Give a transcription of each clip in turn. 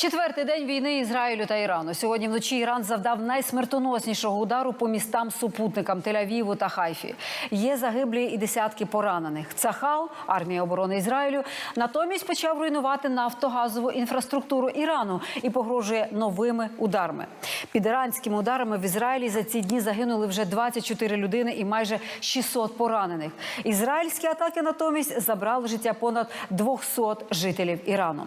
Четвертий день війни Ізраїлю та Ірану. Сьогодні вночі Іран завдав найсмертоноснішого удару по містам супутникам Тель-Авіву та Хайфі. Є загиблі і десятки поранених. Цахал, армія оборони Ізраїлю, натомість почав руйнувати нафтогазову інфраструктуру Ірану і погрожує новими ударами. Під іранськими ударами в Ізраїлі за ці дні загинули вже 24 людини і майже 600 поранених. Ізраїльські атаки натомість забрали життя понад 200 жителів Ірану.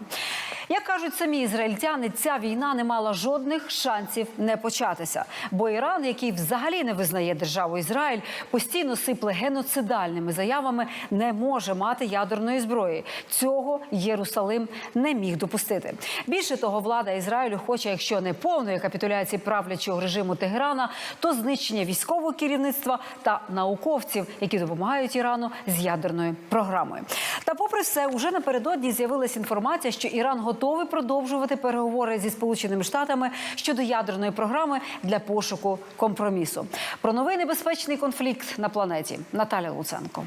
Як кажуть самі ізраїльтяни, ця війна не мала жодних шансів не початися. Бо Іран, який взагалі не визнає державу Ізраїль, постійно сипле геноцидальними заявами, не може мати ядерної зброї. Цього Єрусалим не міг допустити. Більше того, влада Ізраїлю хоче, якщо не повної капітуляції правлячого режиму Тегерана, то знищення військового керівництва та науковців, які допомагають Ірану з ядерною програмою. Та, попри все, уже напередодні з'явилася інформація, що Іран готовий продовжувати переговори зі Сполученими Штатами щодо ядерної програми для пошуку компромісу. Про новий небезпечний конфлікт на планеті Наталя Луценко.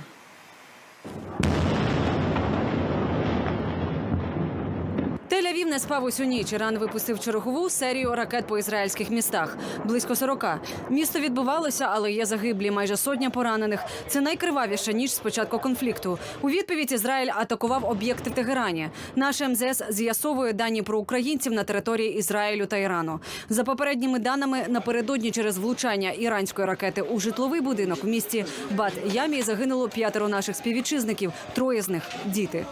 Тель-Авів не спав усю ніч. Іран випустив чергову серію ракет по ізраїльських містах. Близько 40. Місто відбувалося, але є загиблі. Майже сотня поранених. Це найкривавіша ніч з початку конфлікту. У відповідь Ізраїль атакував об'єкти в Тегерані. Наш МЗС з'ясовує дані про українців на території Ізраїлю та Ірану. За попередніми даними, напередодні через влучання іранської ракети у житловий будинок в місті Бат Ямі загинуло п'ятеро наших співвітчизників. Троє з них діти.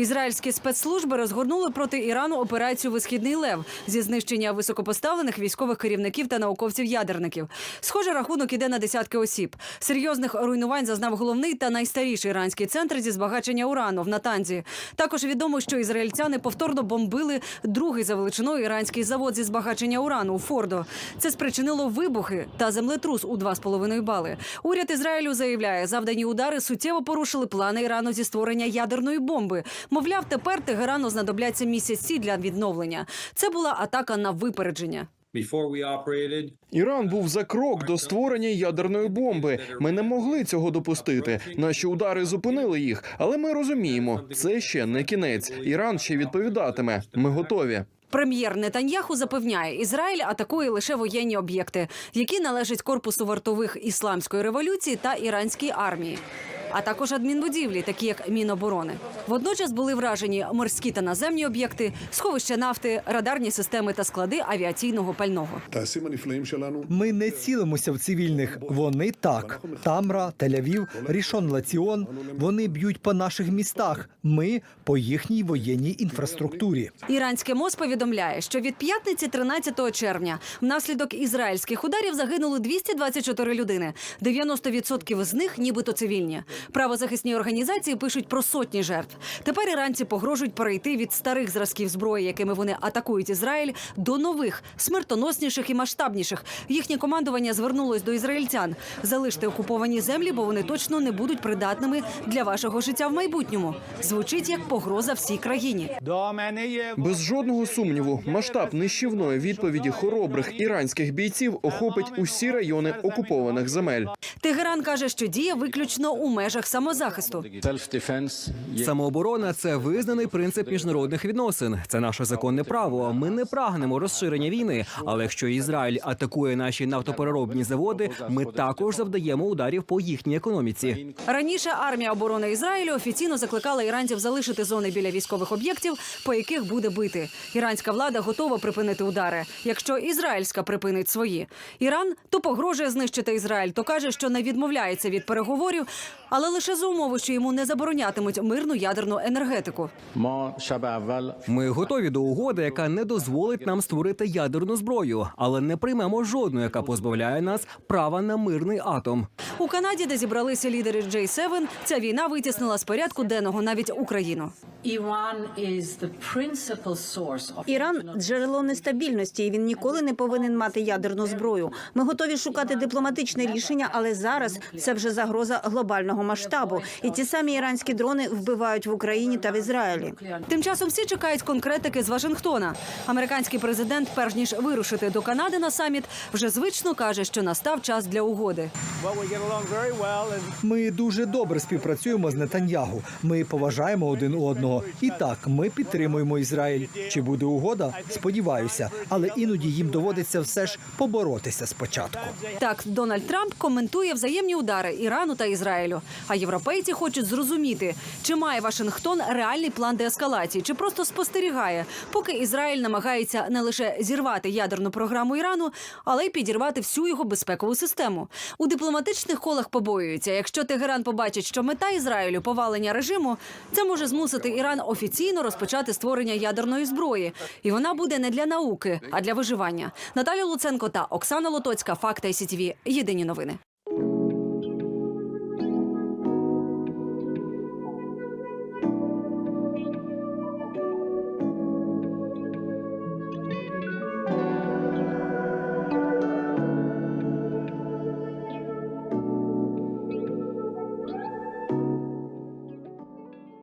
Ізраїльські спецслужби розгорнули проти Ірану операцію Висхідний лев зі знищення високопоставлених військових керівників та науковців-ядерників. Схоже, рахунок іде на десятки осіб. Серйозних руйнувань зазнав головний та найстаріший іранський центр зі збагачення урану в Натанзі. Також відомо, що ізраїльтяни повторно бомбили другий за величиною іранський завод зі збагачення урану у Фордо. Це спричинило вибухи та землетрус у 2,5 бали. Уряд Ізраїлю заявляє, завдані удари суттєво порушили плани Ірану зі створення ядерної бомби. Мовляв, тепер Тегерану знадобляться місяці для відновлення. Це була атака на випередження. Іран був за крок до створення ядерної бомби. Ми не могли цього допустити. Наші удари зупинили їх, але ми розуміємо, це ще не кінець. Іран ще відповідатиме. Ми готові. Прем'єр Нетаньяху запевняє, Ізраїль атакує лише воєнні об'єкти, які належать корпусу вартових ісламської революції та іранській армії а також адмінбудівлі, такі як Міноборони. Водночас були вражені морські та наземні об'єкти, сховища нафти, радарні системи та склади авіаційного пального. Ми не цілимося в цивільних. Вони так. Тамра, Тель-Авів, Рішон Лаціон. Вони б'ють по наших містах. Ми по їхній воєнній інфраструктурі. Іранське МОЗ повідомляє, що від п'ятниці, 13 червня, внаслідок ізраїльських ударів загинули 224 людини. 90% з них, нібито цивільні. Правозахисні організації пишуть про сотні жертв. Тепер іранці погрожують перейти від старих зразків зброї, якими вони атакують Ізраїль, до нових, смертоносніших і масштабніших. Їхнє командування звернулось до ізраїльтян. Залиште окуповані землі, бо вони точно не будуть придатними для вашого життя в майбутньому. Звучить як погроза всій країні. Без жодного сумніву, масштаб нищівної відповіді хоробрих іранських бійців охопить усі райони окупованих земель. Тегеран каже, що діє виключно у межах самозахисту. Самооборона це визнаний принцип міжнародних відносин. Це наше законне право. Ми не прагнемо розширення війни. Але якщо Ізраїль атакує наші нафтопереробні заводи, ми також завдаємо ударів по їхній економіці. Раніше армія оборони Ізраїлю офіційно закликала іранців залишити зони біля військових об'єктів, по яких буде бити. Іранська влада готова припинити удари, якщо ізраїльська припинить свої. Іран то погрожує знищити Ізраїль, то каже, що не відмовляється від переговорів, але лише за умови, що йому не заборонятимуть мирну ядерну енергетику. Ми готові до угоди, яка не дозволить нам створити ядерну зброю, але не приймемо жодну, яка позбавляє нас права на мирний атом. У Канаді, де зібралися лідери J7, ця війна витіснила з порядку денного навіть Україну. Іран джерело нестабільності, і він ніколи не повинен мати ядерну зброю. Ми готові шукати дипломатичне рішення, але зараз це вже загроза глобального масштабу, і ті самі іранські дрони вбивають в Україні та в Ізраїлі. Тим часом всі чекають конкретики з Вашингтона. Американський президент, перш ніж вирушити до Канади на саміт, вже звично каже, що настав час для угоди. Ми дуже добре співпрацюємо з Нетаньягу. Ми поважаємо один одного. І так, ми підтримуємо Ізраїль. Чи буде угода? Сподіваюся, але іноді їм доводиться все ж поборотися спочатку. Так, Дональд Трамп коментує взаємні удари Ірану та Ізраїлю. А європейці хочуть зрозуміти, чи має Вашингтон реальний план деескалації, чи просто спостерігає, поки Ізраїль намагається не лише зірвати ядерну програму Ірану, але й підірвати всю його безпекову систему. У дипломатичних колах побоюються, якщо Тегеран побачить, що мета Ізраїлю повалення режиму, це може змусити Іран офіційно розпочати створення ядерної зброї, і вона буде не для науки, а для виживання. Наталя Луценко та Оксана Лотоцька. Факти СІТВ. Єдині новини.